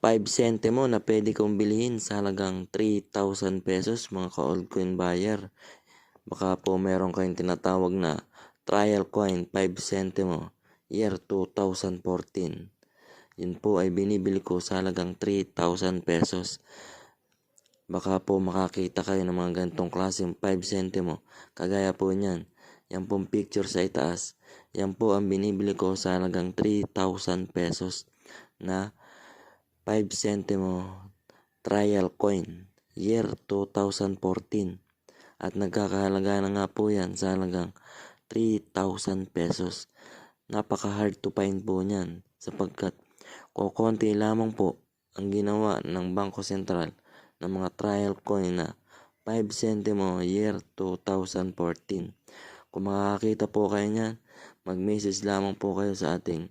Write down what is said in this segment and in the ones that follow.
5 centimo na pwede kong bilhin sa halagang 3,000 pesos mga ka-old coin buyer. Baka po meron kayong tinatawag na trial coin 5 centimo year 2014. Yun po ay binibili ko sa halagang 3,000 pesos. Baka po makakita kayo ng mga ganitong klaseng 5 centimo. Kagaya po niyan. Yan pong picture sa itaas. Yan po ang binibili ko sa halagang 3,000 pesos na 5 centimo trial coin year 2014 at nagkakahalaga na nga po yan sa halagang 3,000 pesos. Napaka hard to find po niyan sapagkat kukonti lamang po ang ginawa ng Bangko Sentral ng mga trial coin na 5 centimo year 2014. Kung makakita po kayo niyan, mag-message lamang po kayo sa ating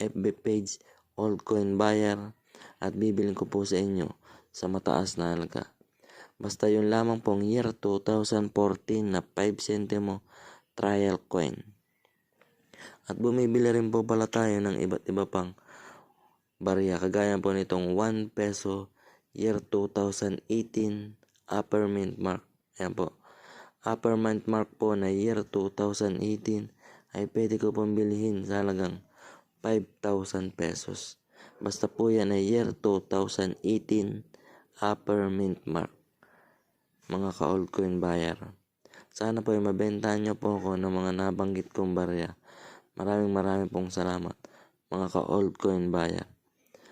FB page Old Coin Buyer at bibilin ko po sa inyo sa mataas na halaga. Basta yun lamang pong year 2014 na 5 centimo trial coin. At bumibili rin po pala tayo ng iba't iba pang barya kagaya po nitong 1 peso year 2018 upper mint mark. Ayan po. Upper mint mark po na year 2018 ay pwede ko pong bilhin sa halagang 5,000 pesos. Basta po yan ay year 2018 upper mint mark. Mga ka-old coin buyer. Sana po ay mabentahan nyo po ako ng mga nabanggit kong barya. Maraming maraming pong salamat mga ka-old coin buyer.